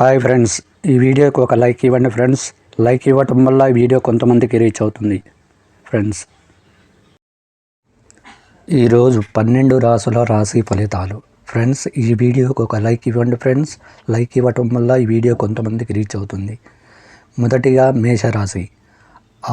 Hi friends ఈ వీడియోకి ఒక లైక్ ఇవ్వండి ఫ్రెండ్స్. లైక్ ఇవ్వటం వల్ల ఈ వీడియో కొంతమందికి రీచ్ అవుతుంది. ఫ్రెండ్స్ ఈరోజు పన్నెండు రాసుల రాశి ఫలితాలు. ఫ్రెండ్స్ ఈ వీడియోకి ఒక లైక్ ఇవ్వండి ఫ్రెండ్స్. లైక్ ఇవ్వటం వల్ల ఈ వీడియో కొంతమందికి రీచ్ అవుతుంది. మొదటిగా మేషరాశి.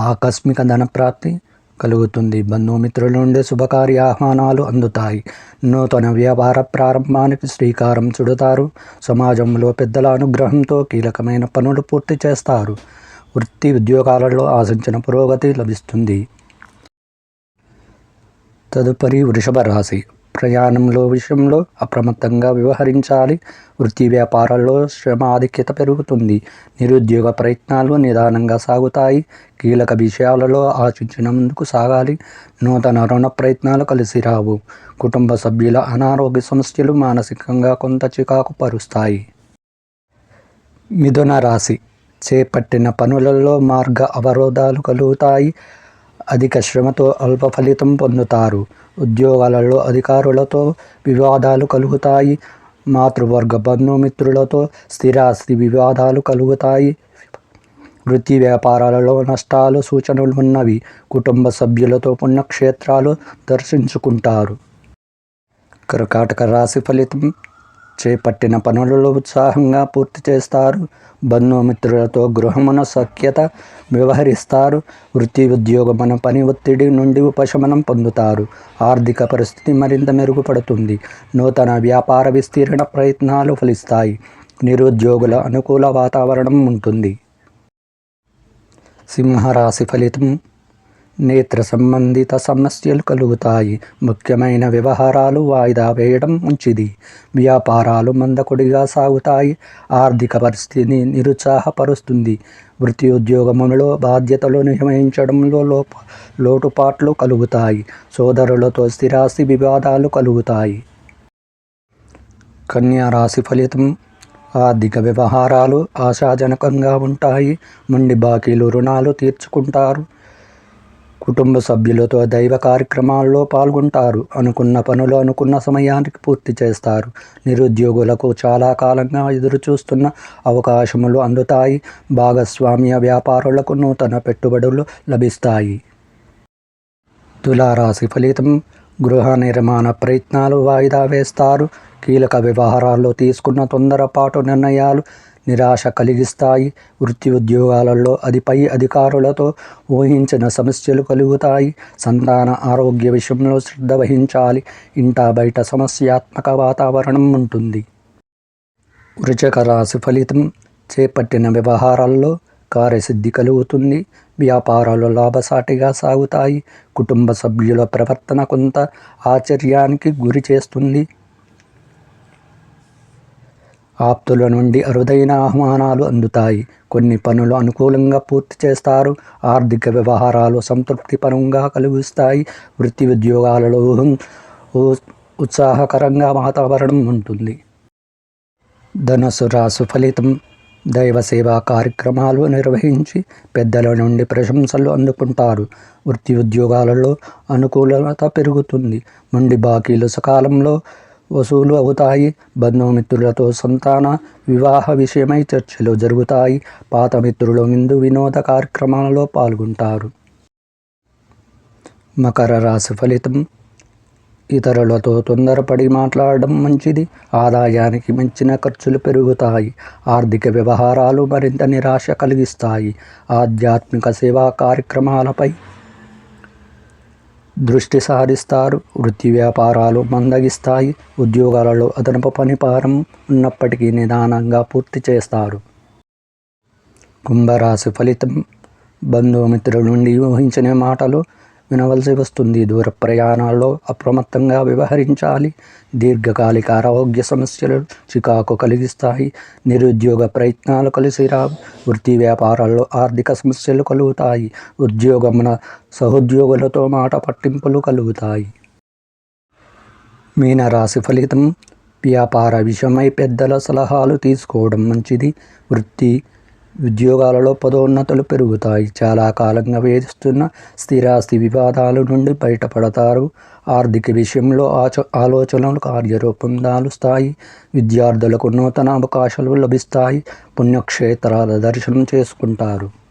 ఆకస్మిక ధనప్రాప్తి కలుగుతుంది. బంధుమిత్రుల నుండి శుభకార్య ఆహ్వానాలు అందుతాయి. నూతన వ్యాపార ప్రారంభానికి శ్రీకారం చుడతారు. సమాజంలో పెద్దల అనుగ్రహంతో కీలకమైన పనులు పూర్తి చేస్తారు. వృత్తి ఉద్యోగాలలో ఆశించిన పురోగతి లభిస్తుంది. తదుపరి వృషభ రాశి. ప్రయాణంలో విషయంలో అప్రమత్తంగా వ్యవహరించాలి. వృత్తి వ్యాపారాల్లో శ్రమ ఆధిక్యత పెరుగుతుంది. నిరుద్యోగ ప్రయత్నాలు నిదానంగా సాగుతాయి. కీలక విషయాలలో ఆశించిన ముందుకు సాగాలి. నూతన రుణ ప్రయత్నాలు కలిసి రావు. కుటుంబ సభ్యుల అనారోగ్య సమస్యలు మానసికంగా కొంత చికాకు పరుస్తాయి. మిథున రాశి. చేపట్టిన పనులలో మార్గ అవరోధాలు కలుగుతాయి. అధిక శ్రమతో అల్ప ఫలితం పొందుతారు. ఉద్యోగాలలో అధికారులతో వివాదాలు కలుగుతాయి. మాతృవర్గ బంధుమిత్రులతో స్థిరాస్తి వివాదాలు కలుగుతాయి. వృత్తి వ్యాపారాలలో నష్టాలు సూచనలు ఉన్నవి. కుటుంబ సభ్యులతో పుణ్యక్షేత్రాలు దర్శించుకుంటారు. కర్కాటక రాశి ఫలితం చేపట్టిన పనులలో ఉత్సాహంగా పూర్తి చేస్తారు. బంధుమిత్రులతో గృహమున సఖ్యత వ్యవహరిస్తారు. వృత్తి ఉద్యోగమున పని ఒత్తిడి నుండి ఉపశమనం పొందుతారు. ఆర్థిక పరిస్థితి మరింత మెరుగుపడుతుంది. నూతన వ్యాపార విస్తీర్ణ ప్రయత్నాలు ఫలిస్తాయి. నిరుద్యోగుల అనుకూల వాతావరణం ఉంటుంది. సింహరాశి ఫలితం నేత్ర సంబంధిత సమస్యలు కలుగుతాయి. ముఖ్యమైన వ్యవహారాలు వాయిదా వేయడం మంచిది. వ్యాపారాలు మందకొడిగా సాగుతాయి. ఆర్థిక పరిస్థితిని నిరుత్సాహపరుస్తుంది. వృత్తి ఉద్యోగములలో బాధ్యతలు నిర్వహించడంలో లోప లోటుపాట్లు కలుగుతాయి. సోదరులతో స్థిరాస్తి వివాదాలు కలుగుతాయి. కన్యా రాశి ఫలితం ఆర్థిక వ్యవహారాలు ఆశాజనకంగా ఉంటాయి. మొండి బాకీలు రుణాలు తీర్చుకుంటారు. కుటుంబ సభ్యులతో దైవ కార్యక్రమాల్లో పాల్గొంటారు. అనుకున్న పనులు అనుకున్న సమయానికి పూర్తి చేస్తారు. నిరుద్యోగులకు చాలా కాలంగా ఎదురుచూస్తున్న అవకాశములు అందుతాయి. భాగస్వామ్య వ్యాపారులకు నూతన పెట్టుబడులు లభిస్తాయి. తులారాశి ఫలితం గృహ నిర్మాణ ప్రయత్నాలు వాయిదా వేస్తారు. కీలక వ్యవహారాల్లో తీసుకున్న తొందరపాటు నిర్ణయాలు నిరాశ కలిగిస్తాయి. వృత్తి ఉద్యోగాలలో అది పై అధికారులతో ఊహించిన సమస్యలు కలుగుతాయి. సంతాన ఆరోగ్య విషయంలో శ్రద్ధ వహించాలి. ఇంటా బయట సమస్యాత్మక వాతావరణం ఉంటుంది. వృచక రాశి ఫలితం చేపట్టిన వ్యవహారాల్లో కార్యసిద్ధి కలుగుతుంది. వ్యాపారాలు లాభసాటిగా సాగుతాయి. కుటుంబ సభ్యుల ప్రవర్తన కొంత ఆశ్చర్యానికి గురి చేస్తుంది. ఆప్తుల నుండి అరుదైన ఆహ్వానాలు అందుతాయి. కొన్ని పనులు అనుకూలంగా పూర్తి చేస్తారు. ఆర్థిక వ్యవహారాలు సంతృప్తిపరంగా కలిగిస్తాయి. వృత్తి ఉద్యోగాలలో ఉత్సాహకరంగా వాతావరణం ఉంటుంది. ధనుసు రాసు ఫలితం దైవ సేవా కార్యక్రమాలు నిర్వహించి పెద్దల నుండి ప్రశంసలు అందుకుంటారు. వృత్తి ఉద్యోగాలలో అనుకూలత పెరుగుతుంది. మొండి బాకీలు సకాలంలో వసూలు అవుతాయి బంధుమిత్రులతో సంతాన వివాహ విషయమై చర్చలు జరుగుతాయి పాత మిత్రులు విందు వినోద కార్యక్రమాలలో పాల్గొంటారు మకర రాశి ఫలితం ఇతరులతో తొందరపడి మాట్లాడడం మంచిది ఆదాయానికి మించిన ఖర్చులు పెరుగుతాయి ఆర్థిక వ్యవహారాలు మరింత నిరాశ కలిగిస్తాయి ఆధ్యాత్మిక సేవా కార్యక్రమాలపై దృష్టి సారిస్తారు వృత్తి వ్యాపారాలు మందగిస్తాయి. ఉద్యోగాలలో అదనపు పనిపారం ఉన్నప్పటికీ నిదానంగా పూర్తి చేస్తారు. కుంభరాశి ఫలితం బంధుమిత్రుల నుండి ఊహించిన మాటలు వినవలసి వస్తుంది దూర ప్రయాణాల్లో అప్రమత్తంగా వ్యవహరించాలి. దీర్ఘకాలిక ఆరోగ్య సమస్యలు చికాకు కలిగిస్తాయి. నిరుద్యోగ ప్రయత్నాలు కలిసి రావు. వృత్తి వ్యాపారాల్లో ఆర్థిక సమస్యలు కలుగుతాయి. ఉద్యోగమున సహోద్యోగులతో మాట పట్టింపులు కలుగుతాయి. మీనరాశి ఫలితం వ్యాపార విషయమై పెద్దల సలహాలు తీసుకోవడం మంచిది. వృత్తి ఉద్యోగాలలో పదోన్నతులు పెరుగుతాయి. చాలా కాలంగా వేధిస్తున్న స్థిరాస్తి వివాదాల నుండి బయటపడతారు. ఆర్థిక విషయంలో ఆచ ఆలోచనలు కార్యరూపం దాలుస్తాయి. విద్యార్థులకు నూతన అవకాశాలు లభిస్తాయి. పుణ్యక్షేత్రాల దర్శనం చేసుకుంటారు.